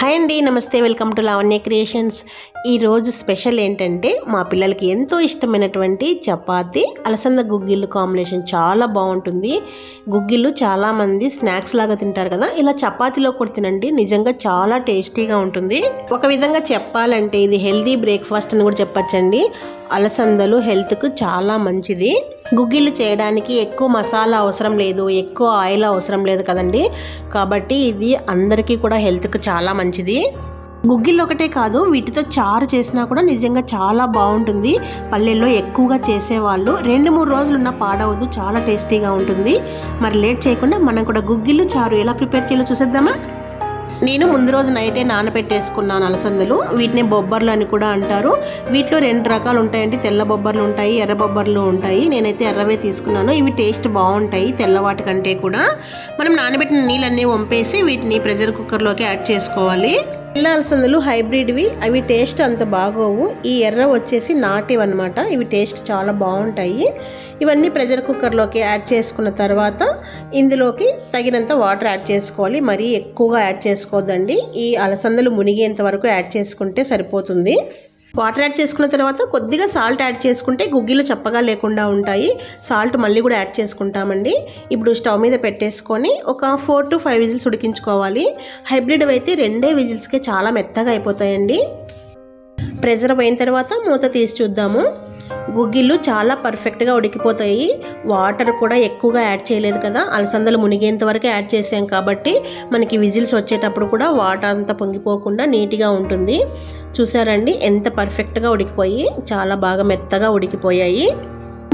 Hi అండి నమస్తే welcome to Lavanya creations. ఈరోజు స్పెషల్ ఏంటంటే మా పిల్లలకి ఎంతో ఇష్టమైనటువంటి చపాతి అలసంద గుగ్గిళ్ళు కాంబినేషన్ చాలా బాగుంటుంది. గుగ్గిళ్ళు చాలామంది స్నాక్స్ లాగా తింటారు కదా ఇలా చపాతీలో కూడా తినండి నిజంగా చాలా టేస్టీగా ఉంటుంది. ఒక విధంగా చెప్పాలంటే ఇది హెల్దీ బ్రేక్ఫాస్ట్ అని కూడా చెప్పచ్చండి. అలసందలు హెల్త్కు చాలా మంచిది. గుగ్గిళ్ళు చేయడానికి ఎక్కువ మసాలా అవసరం లేదు ఎక్కువ ఆయిల్ అవసరం లేదు కదండి. కాబట్టి ఇది అందరికీ కూడా హెల్త్కి చాలా మంచిది. గుగ్గిళ్ళు ఒకటే కాదు వీటితో చారు చేసినా కూడా నిజంగా చాలా బాగుంటుంది. పల్లెల్లో ఎక్కువగా చేసేవాళ్ళు రెండు మూడు రోజులు ఉన్న పాడవద్దు చాలా టేస్టీగా ఉంటుంది. మరి లేట్ చేయకుండా మనం కూడా గుగ్గిళ్ళు చారు ఎలా ప్రిపేర్ చేయాలో చూసేద్దామా? నేను ముందు రోజు నైటే నానబెట్టేసుకున్నాను అలసందలు. వీటిని బొబ్బర్లు అని కూడా అంటారు. వీటిలో రెండు రకాలు ఉంటాయండి. తెల్ల బొబ్బర్లు ఉంటాయి ఎర్ర బొబ్బర్లు ఉంటాయి. నేనైతే ఎర్రవే తీసుకున్నాను. ఇవి టేస్ట్ బాగుంటాయి తెల్లవాటి కంటే కూడా. మనం నానబెట్టిన నీళ్ళన్నీ వంపేసి వీటిని ప్రెషర్ కుక్కర్లోకి యాడ్ చేసుకోవాలి. తెల్ల అలసందలు హైబ్రిడ్వి. అవి టేస్ట్ అంత బాగోవు. ఈ ఎర్ర వచ్చేసి నాటివి అనమాట ఇవి టేస్ట్ చాలా బాగుంటాయి. ఇవన్నీ ప్రెషర్ కుక్కర్లోకి యాడ్ చేసుకున్న తర్వాత ఇందులోకి తగినంత వాటర్ యాడ్ చేసుకోవాలి. మరీ ఎక్కువగా యాడ్ చేసుకోవద్దండి. ఈ అలసందలు మునిగేంత వరకు యాడ్ చేసుకుంటే సరిపోతుంది. వాటర్ యాడ్ చేసుకున్న తర్వాత కొద్దిగా సాల్ట్ యాడ్ చేసుకుంటే గుగ్గిలు చప్పగా లేకుండా ఉంటాయి. సాల్ట్ మళ్ళీ కూడా యాడ్ చేసుకుంటామండి. ఇప్పుడు స్టవ్ మీద పెట్టేసుకొని ఒక ఫోర్ టు ఫైవ్ విజిల్స్ ఉడికించుకోవాలి. హైబ్రిడ్ అయితే రెండే విజిల్స్కే చాలా మెత్తగా అయిపోతాయండి. ప్రెజర్ అయిన తర్వాత మూత తీసి చూద్దాము. గుగ్గిళ్ళు చాలా పర్ఫెక్ట్గా ఉడికిపోతాయి. వాటర్ కూడా ఎక్కువగా యాడ్ చేయలేదు కదా. అలసందలు మునిగేంత వరకు యాడ్ చేసాం కాబట్టి మనకి విజిల్స్ వచ్చేటప్పుడు కూడా వాటర్ అంతా పొంగిపోకుండా నీట్గా ఉంటుంది. చూసారండి? ఎంత పర్ఫెక్ట్గా ఉడికిపోయి చాలా బాగా మెత్తగా ఉడికిపోయాయి.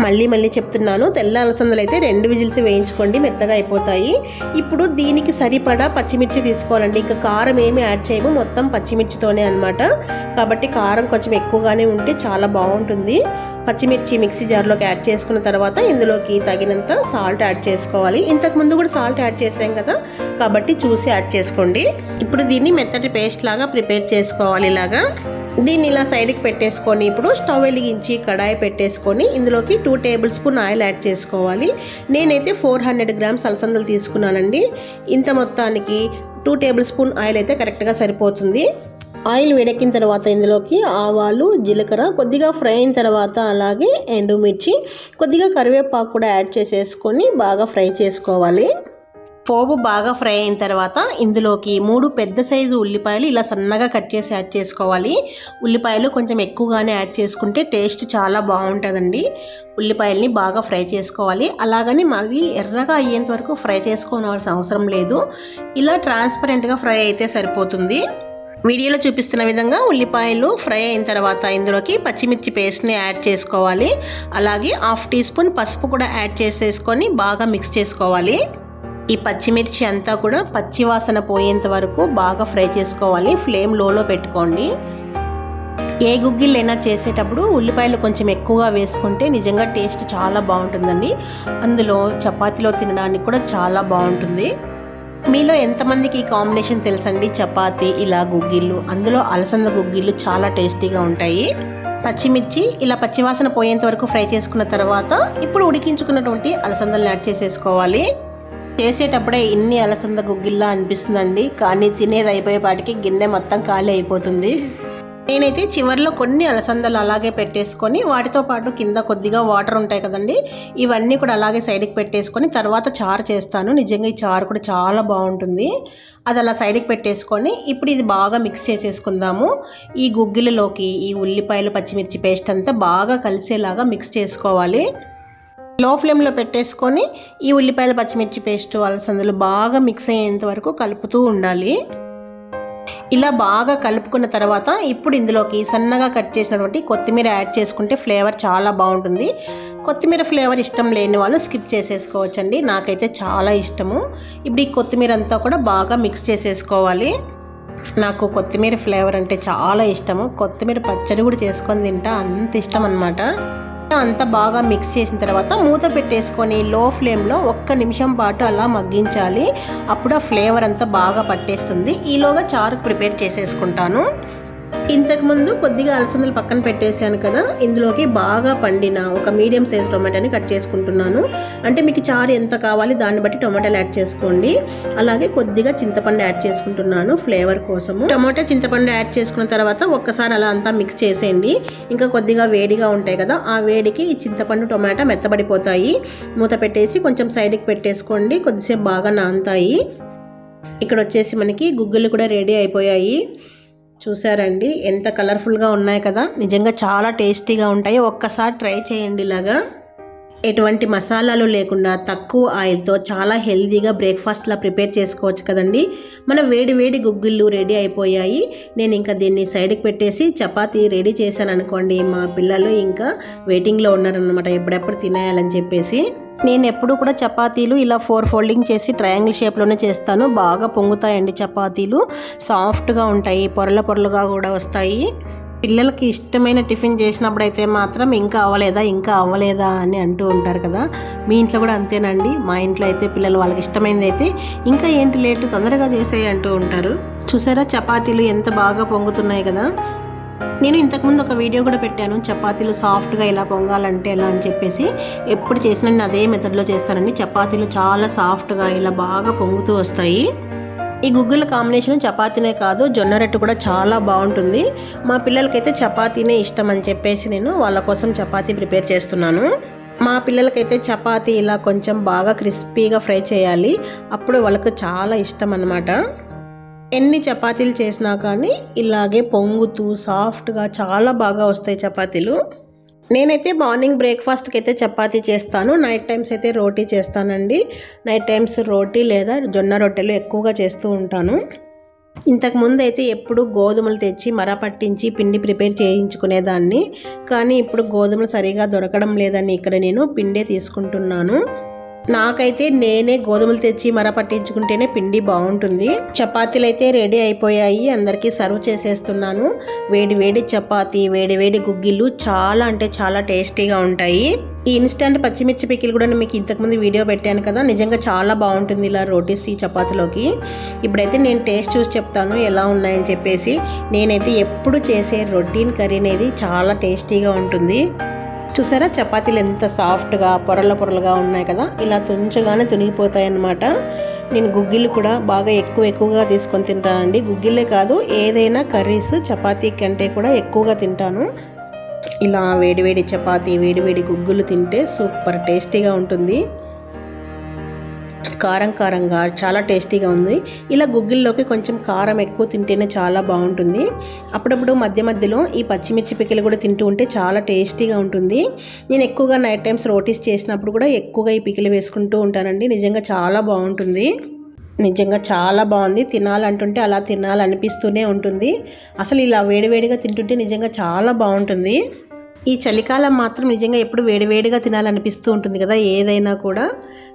మళ్ళీ మళ్ళీ చెప్తున్నాను తెల్ల అలసందలు అయితే రెండు విజిల్స్ వేయించుకోండి మెత్తగా అయిపోతాయి. ఇప్పుడు దీనికి సరిపడా పచ్చిమిర్చి తీసుకోవాలండి. ఇంకా కారం ఏమి యాడ్ చేయము మొత్తం పచ్చిమిర్చితోనే అనమాట కాబట్టి కారం కొంచెం ఎక్కువగానే ఉంటే చాలా బాగుంటుంది. పచ్చిమిర్చి మిక్సీ జార్లోకి యాడ్ చేసుకున్న తర్వాత ఇందులోకి తగినంత సాల్ట్ యాడ్ చేసుకోవాలి. ఇంతకు ముందు కూడా సాల్ట్ యాడ్ చేసాం కదా కాబట్టి చూసి యాడ్ చేసుకోండి. ఇప్పుడు దీన్ని మెత్తటి పేస్ట్ లాగా ప్రిపేర్ చేసుకోవాలి ఇలాగా. దీన్ని ఇలా సైడ్కి పెట్టేసుకొని ఇప్పుడు స్టవ్ వెలిగించి కడాయి పెట్టేసుకొని ఇందులోకి two tablespoon oil add చేసుకోవాలి. నేనైతే ఫోర్ హండ్రెడ్ గ్రామ్స్ అలసందలు తీసుకున్నానండి. ఇంత మొత్తానికి టూ టేబుల్ స్పూన్ ఆయిల్ అయితే కరెక్ట్గా సరిపోతుంది. ఆయిల్ వేడెక్కిన తర్వాత ఇందులోకి ఆవాలు జీలకర్ర కొద్దిగా ఫ్రై అయిన తర్వాత అలాగే ఎండుమిర్చి కొద్దిగా కరివేపాకు కూడా యాడ్ చేసేసుకొని బాగా ఫ్రై చేసుకోవాలి. పోపు బాగా ఫ్రై అయిన తర్వాత ఇందులోకి మూడు పెద్ద సైజు ఉల్లిపాయలు ఇలా సన్నగా కట్ చేసి యాడ్ చేసుకోవాలి. ఉల్లిపాయలు కొంచెం ఎక్కువగానే యాడ్ చేసుకుంటే టేస్ట్ చాలా బాగుంటుందండి. ఉల్లిపాయల్ని బాగా ఫ్రై చేసుకోవాలి. అలాగని మరీ ఎర్రగా అయ్యేంత వరకు ఫ్రై చేసుకోవాల్సిన అవసరం లేదు. ఇలా ట్రాన్స్పరెంట్గా ఫ్రై అయితే సరిపోతుంది. వీడియోలో చూపిస్తున్న విధంగా ఉల్లిపాయలు ఫ్రై అయిన తర్వాత ఇందులోకి పచ్చిమిర్చి పేస్ట్ని యాడ్ చేసుకోవాలి. అలాగే హాఫ్ టీ స్పూన్ పసుపు కూడా యాడ్ చేసేసుకొని బాగా మిక్స్ చేసుకోవాలి. ఈ పచ్చిమిర్చి అంతా కూడా పచ్చి వాసన పోయేంత వరకు బాగా ఫ్రై చేసుకోవాలి. ఫ్లేమ్ లోలో పెట్టుకోండి. ఏ గుగ్గిళ్ళైనా చేసేటప్పుడు ఉల్లిపాయలు కొంచెం ఎక్కువగా వేసుకుంటే నిజంగా టేస్ట్ చాలా బాగుంటుందండి. అందులో చపాతీలో తినడానికి కూడా చాలా బాగుంటుంది. మీలో ఎంతమందికి ఈ కాంబినేషన్ తెలుసండి? చపాతీ ఇలా గుగ్గిళ్ళు. అందులో అలసంద గుగ్గిళ్ళు చాలా టేస్టీగా ఉంటాయి. పచ్చిమిర్చి ఇలా పచ్చివాసన పోయేంత వరకు ఫ్రై చేసుకున్న తర్వాత ఇప్పుడు ఉడికించుకున్నటువంటి అలసందలను యాడ్ చేసేసుకోవాలి. చేసేటప్పుడే ఇన్ని అలసంద గుగ్గిల్లా అనిపిస్తుందండి. కానీ తినేది అయిపోయేపాటికి గిన్నె మొత్తం ఖాళీ అయిపోతుంది. నేనైతే చివరిలో కొన్ని అలసందలు అలాగే పెట్టేసుకొని వాటితో పాటు కింద కొద్దిగా వాటర్ ఉంటాయి కదండి ఇవన్నీ కూడా అలాగే సైడ్కి పెట్టేసుకొని తర్వాత చారు చేస్తాను. నిజంగా ఈ చారు కూడా చాలా బాగుంటుంది. అది అలా సైడ్కి పెట్టేసుకొని ఇప్పుడు ఇది బాగా మిక్స్ చేసేసుకుందాము. ఈ గుగ్గిలలోకి ఈ ఉల్లిపాయలు పచ్చిమిర్చి పేస్ట్ అంతా బాగా కలిసేలాగా మిక్స్ చేసుకోవాలి. లో ఫ్లేమ్లో పెట్టేసుకొని ఈ ఉల్లిపాయల పచ్చిమిర్చి పేస్ట్ అలసందలు బాగా మిక్స్ అయ్యేంత వరకు కలుపుతూ ఉండాలి. ఇలా బాగా కలుపుకున్న తర్వాత ఇప్పుడు ఇందులోకి సన్నగా కట్ చేసినటువంటి కొత్తిమీర యాడ్ చేసుకుంటే ఫ్లేవర్ చాలా బాగుంటుంది. కొత్తిమీర ఫ్లేవర్ ఇష్టం లేని వాళ్ళు స్కిప్ చేసేసుకోవచ్చండి. నాకైతే చాలా ఇష్టము. ఇప్పుడు ఈ కొత్తిమీర అంతా కూడా బాగా మిక్స్ చేసేసుకోవాలి. నాకు కొత్తిమీర ఫ్లేవర్ అంటే చాలా ఇష్టము. కొత్తిమీర పచ్చడి కూడా చేసుకొని తింటా అంత ఇష్టం అనమాట అంతా బాగా మిక్స్ చేసిన తర్వాత మూత పెట్టేసుకొని లో ఫ్లేమ్లో ఒక్క నిమిషం పాటు అలా మగ్గించాలి. అప్పుడు ఆ ఫ్లేవర్ అంతా బాగా పట్టేస్తుంది. ఈలోగా చారు ప్రిపేర్ చేసేసుకుంటాను. ఇంతకుముందు కొద్దిగా అలసందలు పక్కన పెట్టేశాను కదా ఇందులోకి బాగా పండిన ఒక మీడియం సైజ్ టొమాటోని కట్ చేసుకుంటున్నాను. అంటే మీకు చారు ఎంత కావాలి దాన్ని బట్టి టొమాటోలు యాడ్ చేసుకోండి. అలాగే కొద్దిగా చింతపండు యాడ్ చేసుకుంటున్నాను ఫ్లేవర్ కోసము. టొమాటో చింతపండు యాడ్ చేసుకున్న తర్వాత ఒక్కసారి అలా అంతా మిక్స్ చేసేయండి. ఇంకా కొద్దిగా వేడిగా ఉంటాయి కదా ఆ వేడికి ఈ చింతపండు టొమాటో మెత్తబడిపోతాయి. మూత పెట్టేసి కొంచెం సైడ్కి పెట్టేసుకోండి కొద్దిసేపు బాగా నానుతాయి ఇక్కడ వచ్చేసి మనకి గుగ్గులు కూడా రెడీ అయిపోయాయి. చూసారండి? ఎంత కలర్ఫుల్గా ఉన్నాయి కదా? నిజంగా చాలా టేస్టీగా ఉంటాయి. ఒక్కసారి ట్రై చేయండి ఇలాగా. ఎటువంటి మసాలాలు లేకుండా తక్కువ ఆయిల్తో చాలా హెల్తీగా బ్రేక్ఫాస్ట్లా ప్రిపేర్ చేసుకోవచ్చు కదండి. మన వేడి వేడి గుగ్గిళ్ళు రెడీ అయిపోయాయి. నేను ఇంకా దీన్ని సైడ్కి పెట్టేసి చపాతీ రెడీ చేశాను అనుకోండి. మా పిల్లలు ఇంకా వెయిటింగ్లో ఉన్నారనమాట ఎప్పుడెప్పుడు తినేయాలని చెప్పేసి. నేను ఎప్పుడు కూడా చపాతీలు ఇలా ఫోర్ ఫోల్డింగ్ చేసి ట్రయాంగిల్ షేప్లోనే చేస్తాను. బాగా పొంగుతాయండి చపాతీలు. సాఫ్ట్గా ఉంటాయి. పొరల పొరలుగా కూడా వస్తాయి. పిల్లలకి ఇష్టమైన టిఫిన్ చేసినప్పుడు అయితే మాత్రం ఇంకా అవ్వలేదా ఇంకా అవ్వలేదా అని అంటూ ఉంటారు కదా. మీ ఇంట్లో కూడా అంతేనండి. మా ఇంట్లో అయితే పిల్లలు వాళ్ళకి ఇష్టమైనది అయితే ఇంకా ఏంటి లేటు తొందరగా చేసేయి అంటూ ఉంటారు. చూసారా? చపాతీలు ఎంత బాగా పొంగుతున్నాయి కదా. నేను ఇంతకుముందు ఒక వీడియో కూడా పెట్టాను. చపాతీలు సాఫ్ట్గా ఇలా పొంగాలంటే ఎలా అని చెప్పేసి ఎప్పుడు చేసినా నేను అదే మెథడ్లో చేస్తానండి. చపాతీలు చాలా సాఫ్ట్గా ఇలా బాగా పొంగుతూ వస్తాయి. ఈ గుగ్గుల కాంబినేషన్ చపాతీనే కాదు జొన్న రొట్టె కూడా చాలా బాగుంటుంది. మా పిల్లలకైతే చపాతీనే ఇష్టం అని చెప్పేసి నేను వాళ్ళ కోసం చపాతీ ప్రిపేర్ చేస్తున్నాను. మా పిల్లలకైతే చపాతీ ఇలా కొంచెం బాగా క్రిస్పీగా ఫ్రై చేయాలి. అప్పుడు వాళ్ళకు చాలా ఇష్టం అన్నమాట. ఎన్ని చపాతీలు చేసినా కానీ ఇలాగే పొంగుతూ సాఫ్ట్గా చాలా బాగా వస్తాయి చపాతీలు. నేనైతే మార్నింగ్ బ్రేక్ఫాస్ట్కి అయితే చపాతీ చేస్తాను. నైట్ టైమ్స్ అయితే రోటీ చేస్తానండి. నైట్ టైమ్స్ రోటీ లేదా జొన్న రొట్టెలు ఎక్కువగా చేస్తూ ఉంటాను. ఇంతకు ముందు అయితే ఎప్పుడు గోధుమలు తెచ్చి మర పట్టించి పిండి ప్రిపేర్ చేయించుకునేదాన్ని. కానీ ఇప్పుడు గోధుమలు సరిగా దొరకడం లేదని ఇక్కడ నేను పిండే తీసుకుంటున్నాను. నాకైతే నేనే గోధుమలు తెచ్చి మర పట్టించుకుంటేనే పిండి బాగుంటుంది. చపాతీలు అయితే రెడీ అయిపోయాయి. అందరికీ సర్వ్ చేసేస్తున్నాను. వేడి వేడి చపాతీ వేడి వేడి గుగ్గిళ్ళు చాలా అంటే చాలా టేస్టీగా ఉంటాయి. ఈ ఇన్స్టంట్ పచ్చిమిర్చి పికిల్ కూడా నేను మీకు ఇంతకుముందు వీడియో పెట్టాను కదా నిజంగా చాలా బాగుంటుంది ఇలా రోటీస్ ఈ చపాతీలోకి. ఇప్పుడైతే నేను టేస్ట్ చూసి చెప్తాను ఎలా ఉన్నాయని చెప్పేసి. నేనైతే ఎప్పుడు చేసే రొటీన్ కర్రీ అనేది చాలా టేస్టీగా ఉంటుంది. చూసారా? చపాతీలు ఎంత సాఫ్ట్గా పొరల పొరలుగా ఉన్నాయి కదా? ఇలా తుంచగానే తునిగిపోతాయి అన్నమాట నేను గుగ్గిళ్ళు కూడా బాగా ఎక్కువ ఎక్కువగా తీసుకొని తింటానండి. గుగ్గిళ్ళే కాదు ఏదైనా కర్రీస్ చపాతీ కంటే కూడా ఎక్కువగా తింటాను. ఇలా వేడివేడి చపాతీ వేడివేడి గుగ్గులు తింటే సూపర్ టేస్టీగా ఉంటుంది. కారం కారంగా చాలా టేస్టీగా ఉంది. ఇలా గుగ్గిల్లోకి కొంచెం కారం ఎక్కువ తింటేనే చాలా బాగుంటుంది. అప్పుడప్పుడు మధ్య మధ్యలో ఈ పచ్చిమిర్చి పిక్కలు కూడా తింటూ ఉంటే చాలా టేస్టీగా ఉంటుంది. నేను ఎక్కువగా నైట్ టైమ్స్ రోటీస్ చేసినప్పుడు కూడా ఎక్కువగా ఈ పిక్కలు వేసుకుంటూ ఉంటానండి. నిజంగా చాలా బాగుంటుంది. నిజంగా చాలా బాగుంది. తినాలంటుంటే అలా తినాలనిపిస్తూనే ఉంటుంది. అసలు ఇలా వేడివేడిగా తింటుంటే నిజంగా చాలా బాగుంటుంది. ఈ చలికాలం మాత్రం నిజంగా ఎప్పుడు వేడివేడిగా తినాలనిపిస్తూ ఉంటుంది కదా ఏదైనా కూడా.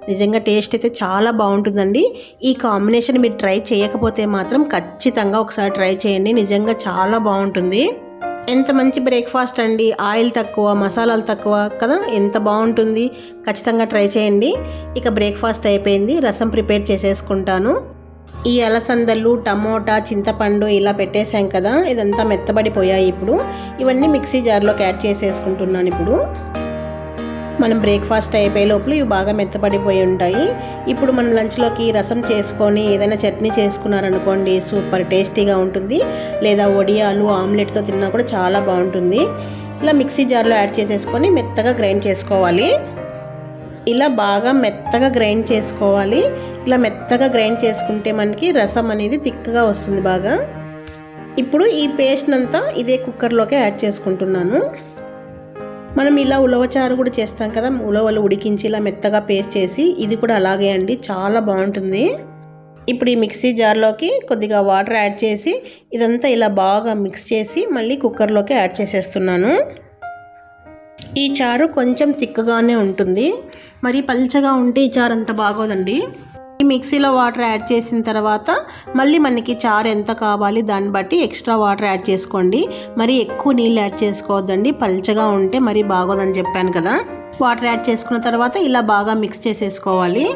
నిజంగా టేస్ట్ అయితే చాలా బాగుంటుందండి. ఈ కాంబినేషన్ మీరు ట్రై చేయకపోతే మాత్రం ఖచ్చితంగా ఒకసారి ట్రై చేయండి. నిజంగా చాలా బాగుంటుంది. ఎంత మంచి బ్రేక్ఫాస్ట్ అండి. ఆయిల్ తక్కువ మసాలాలు తక్కువ కదా? ఎంత బాగుంటుంది. ఖచ్చితంగా ట్రై చేయండి. ఇక బ్రేక్ఫాస్ట్ అయిపోయింది. రసం ప్రిపేర్ చేసేసుకుంటాను. ఈ అలసందలు టమోటా చింతపండు ఇలా పెట్టేశాం కదా? ఇదంతా మెత్తబడిపోయాయి ఇప్పుడు. ఇవన్నీ మిక్సీ జార్లోకి యాడ్ చేసేసుకుంటున్నాను ఇప్పుడు. మనం బ్రేక్ఫాస్ట్ అయిపోయే లోపల ఇవి బాగా మెత్తపడిపోయి ఉంటాయి. ఇప్పుడు మనం లంచ్లోకి రసం చేసుకొని ఏదైనా చట్నీ చేసుకున్నారనుకోండి సూపర్ టేస్టీగా ఉంటుంది. లేదా వడియాలు ఆమ్లెట్తో తిన్నా కూడా చాలా బాగుంటుంది. ఇలా మిక్సీ జార్లో యాడ్ చేసేసుకొని మెత్తగా గ్రైండ్ చేసుకోవాలి. ఇలా బాగా మెత్తగా గ్రైండ్ చేసుకోవాలి. ఇలా మెత్తగా గ్రైండ్ చేసుకుంటే మనకి రసం అనేది తిక్కగా వస్తుంది బాగా. ఇప్పుడు ఈ పేస్ట్ అంతా ఇదే కుక్కర్లోకి యాడ్ చేసుకుంటున్నాను. మనం ఇలా ఉలవచారు కూడా చేస్తాం కదా ఉలవలు ఉడికించి ఇలా మెత్తగా పేస్ట్ చేసి ఇది కూడా అలాగే అండి చాలా బాగుంటుంది. ఇప్పుడు ఈ మిక్సీ జార్లోకి కొద్దిగా వాటర్ యాడ్ చేసి ఇదంతా ఇలా బాగా మిక్స్ చేసి మళ్ళీ కుక్కర్లోకి యాడ్ చేసేస్తున్నాను. ఈ చారు కొంచెం తిక్కగానే ఉంటుంది. మరి పల్చగా ఉంటే ఈ చారు అంత బాగోదండి. మిక్సీలో వాటర్ యాడ్ చేసిన తర్వాత మళ్ళీ మనకి చారు ఎంత కావాలి దాన్ని బట్టి ఎక్స్ట్రా వాటర్ యాడ్ చేసుకోండి. మరి ఎక్కువ నీళ్ళు యాడ్ చేసుకోవద్దండి. పల్చగా ఉంటే మరి బాగోదని చెప్పాను కదా. వాటర్ యాడ్ చేసుకున్న తర్వాత ఇలా బాగా మిక్స్ చేసేసుకోవాలి.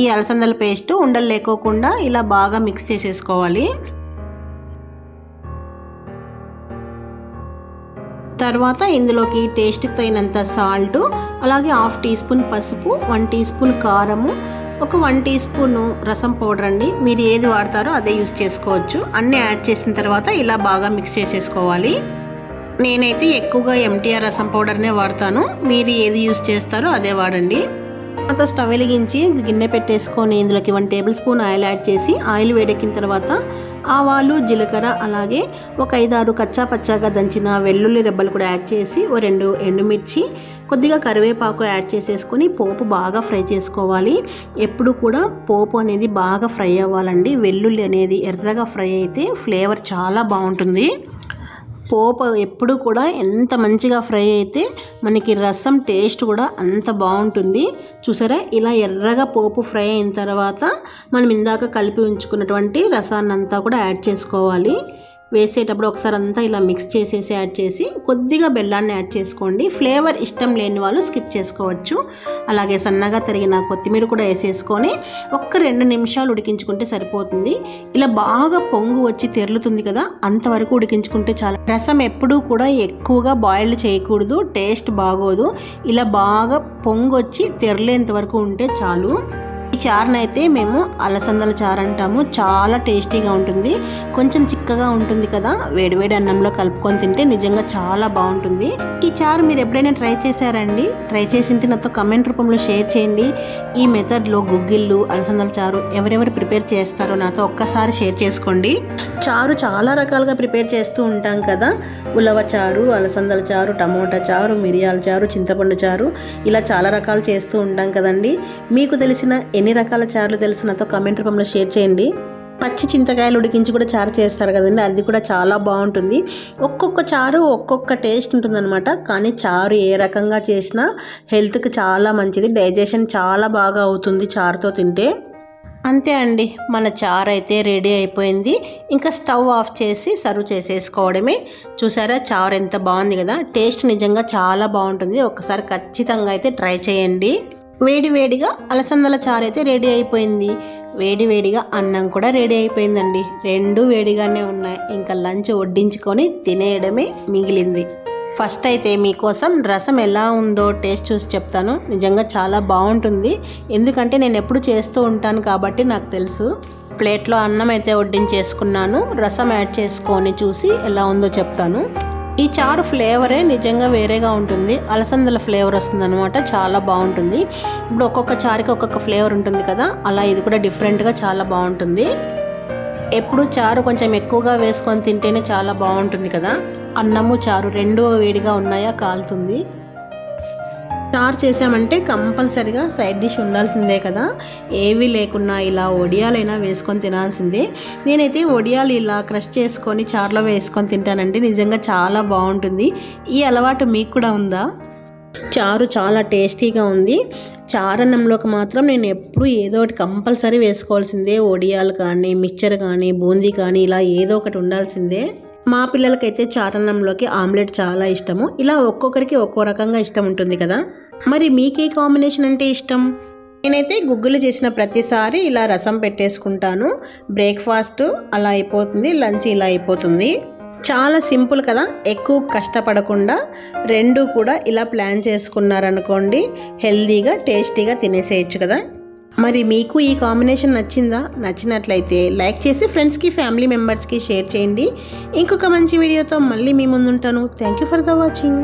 ఈ అలసందల పేస్ట్ ఉండలు లేకోకుండా ఇలా బాగా మిక్స్ చేసేసుకోవాలి. తర్వాత ఇందులోకి టేస్ట్కి తగినంత సాల్ట్ అలాగే హాఫ్ టీ స్పూన్ పసుపు వన్ టీ స్పూన్ కారము ఒక one teaspoon rasam powder అండి. మీరు ఏది వాడతారో అదే యూస్ చేసుకోవచ్చు. అన్నీ యాడ్ చేసిన తర్వాత ఇలా బాగా మిక్స్ చేసేసుకోవాలి. నేనైతే ఎక్కువగా ఎంటీఆర్ రసం పౌడర్నే వాడతాను. మీరు ఏది యూస్ చేస్తారో అదే వాడండి. తర్వాత స్టవ్ వెలిగించి గిన్నె పెట్టేసుకొని ఇందులోకి one tablespoon oil add చేసి ఆయిల్ వేడెక్కిన తర్వాత ఆవాలు జీలకర్ర అలాగే ఒక ఐదారు కచ్చా పచ్చాగా దంచిన వెల్లుల్లి రెబ్బలు కూడా యాడ్ చేసి ఓ రెండు ఎండుమిర్చి కొద్దిగా కరివేపాకు యాడ్ చేసేసుకొని పోపు బాగా ఫ్రై చేసుకోవాలి. ఎప్పుడు కూడా పోపు అనేది బాగా ఫ్రై అవ్వాలండి. వెల్లుల్లి అనేది ఎర్రగా ఫ్రై అయితే ఫ్లేవర్ చాలా బాగుంటుంది. పోపు ఎప్పుడు కూడా ఎంత మంచిగా ఫ్రై అయితే మనకి రసం టేస్ట్ కూడా అంత బాగుంటుంది. చూసారా? ఇలా ఎర్రగా పోపు ఫ్రై అయిన తర్వాత మనం ఇందాక కలిపి ఉంచుకున్నటువంటి రసాన్ని అంతా కూడా యాడ్ చేసుకోవాలి. వేసేటప్పుడు ఒకసారి అంతా ఇలా మిక్స్ చేసేసి యాడ్ చేసి కొద్దిగా బెల్లాన్ని యాడ్ చేసుకోండి. ఫ్లేవర్ ఇష్టం లేని వాళ్ళు స్కిప్ చేసుకోవచ్చు. అలాగే సన్నగా తరిగిన కొత్తిమీర కూడా వేసేసుకొని ఒక్క రెండు నిమిషాలు ఉడికించుకుంటే సరిపోతుంది. ఇలా బాగా పొంగు వచ్చి తెరులుతుంది కదా అంతవరకు ఉడికించుకుంటే చాలా. రసం ఎప్పుడూ కూడా ఎక్కువగా బాయిల్డ్ చేయకూడదు టేస్ట్ బాగోదు. ఇలా బాగా పొంగు వచ్చి తెరలేంత వరకు ఉంటే చాలు. ఈ చారుని అయితే మేము అలసందల చారు అంటాము. చాలా టేస్టీగా ఉంటుంది. కొంచెం చిక్కగా ఉంటుంది కదా. వేడివేడి అన్నంలో కలుపుకొని తింటే నిజంగా చాలా బాగుంటుంది. ఈ చారు మీరు ఎప్పుడైనా ట్రై చేశారండి ట్రై చేసింటే నాతో కమెంట్ రూపంలో షేర్ చేయండి. ఈ మెథడ్లో గుగ్గిళ్ళు అలసందల చారు ఎవరెవరు ప్రిపేర్ చేస్తారో నాతో ఒక్కసారి షేర్ చేసుకోండి. చారు చాలా రకాలుగా ప్రిపేర్ చేస్తూ ఉంటాం కదా. ఉలవ చారు అలసందల చారు టమోటా చారు మిరియాల చారు చింతపండు చారు ఇలా చాలా రకాలు చేస్తూ ఉంటాం కదండి. మీకు తెలిసిన ఎన్ని రకాల చారులు తెలిసిన నాతో కమెంట్ రూపంలో షేర్ చేయండి. పచ్చి చింతకాయలు ఉడికించి కూడా చారు చేస్తారు కదండి. అది కూడా చాలా బాగుంటుంది. ఒక్కొక్క చారు ఒక్కొక్క టేస్ట్ ఉంటుందన్నమాట. కానీ చారు ఏ రకంగా చేసినా హెల్త్కి చాలా మంచిది. డైజెషన్ చాలా బాగా అవుతుంది చారుతో తింటే. అంతే అండి మన చారు అయితే రెడీ అయిపోయింది. ఇంకా స్టవ్ ఆఫ్ చేసి సర్వ్ చేసేసుకోవడమే. చూసారా చారు ఎంత బాగుంది కదా. టేస్ట్ నిజంగా చాలా బాగుంటుంది. ఒకసారి ఖచ్చితంగా అయితే ట్రై చేయండి. వేడి వేడిగా అలసందల చారు అయితే రెడీ అయిపోయింది. వేడి వేడిగా అన్నం కూడా రెడీ అయిపోయిందండి. రెండు వేడిగానే ఉన్నాయి. ఇంకా లంచ్ వడ్డించుకొని తినేయడమే మిగిలింది. ఫస్ట్ అయితే మీకోసం రసం ఎలా ఉందో టేస్ట్ చూసి చెప్తాను. నిజంగా చాలా బాగుంటుంది. ఎందుకంటే నేను ఎప్పుడు చేస్తూ ఉంటాను కాబట్టి నాకు తెలుసు. ప్లేట్లో అన్నం అయితే వడ్డించేసుకున్నాను. రసం యాడ్ చేసుకొని చూసి ఎలా ఉందో చెప్తాను. ఈ చారు ఫ్లేవరే నిజంగా వేరేగా ఉంటుంది. అలసందల ఫ్లేవర్ వస్తుందన్నమాట. చాలా బాగుంటుంది. ఇప్పుడు ఒక్కొక్క చారుకి ఒక్కొక్క ఫ్లేవర్ ఉంటుంది కదా. అలా ఇది కూడా డిఫరెంట్గా చాలా బాగుంటుంది. ఎప్పుడు చారు కొంచెం ఎక్కువగా వేసుకొని తింటేనే చాలా బాగుంటుంది కదా. అన్నము చారు రెండు వేడిగా ఉన్నాయా కాలుతుంది. చారు చేసామంటే కంపల్సరిగా సైడ్ డిష్ ఉండాల్సిందే కదా. ఏవి లేకున్నా ఇలా వడియాలైనా వేసుకొని తినాల్సిందే. నేనైతే వడియాలు ఇలా క్రష్ చేసుకొని చారులో వేసుకొని తింటానంటే నిజంగా చాలా బాగుంటుంది. ఈ అలవాటు మీకు కూడా ఉందా? చారు చాలా టేస్టీగా ఉంది. చారన్నంలోకి మాత్రం నేను ఎప్పుడు ఏదో ఒకటి కంపల్సరీ వేసుకోవాల్సిందే. ఒడియాలు కానీ మిక్చర్ కానీ బూందీ కానీ ఇలా ఏదో ఒకటి ఉండాల్సిందే. మా పిల్లలకైతే చారణంలోకి ఆమ్లెట్ చాలా ఇష్టము. ఇలా ఒక్కొక్కరికి ఒక్కో రకంగా ఇష్టం ఉంటుంది కదా. మరి మీకే కాంబినేషన్ అంటే ఇష్టం? నేనైతే గుగ్గులు చేసిన ప్రతిసారి ఇలా రసం పెట్టేసుకుంటాను. బ్రేక్ఫాస్ట్ అలా అయిపోతుంది లంచ్ ఇలా అయిపోతుంది. చాలా సింపుల్ కదా. ఎక్కువ కష్టపడకుండా రెండు కూడా ఇలా ప్లాన్ చేసుకున్నారనుకోండి హెల్దీగా టేస్టీగా తినేసేయచ్చు కదా. మరి మీకు ఈ కాంబినేషన్ నచ్చిందా? నచ్చినట్లయితే లైక్ చేసి ఫ్రెండ్స్కి ఫ్యామిలీ మెంబర్స్కి షేర్ చేయండి. ఇంకొక మంచి వీడియోతో మళ్ళీ మీ ముందుంటాను. Thank you for the watching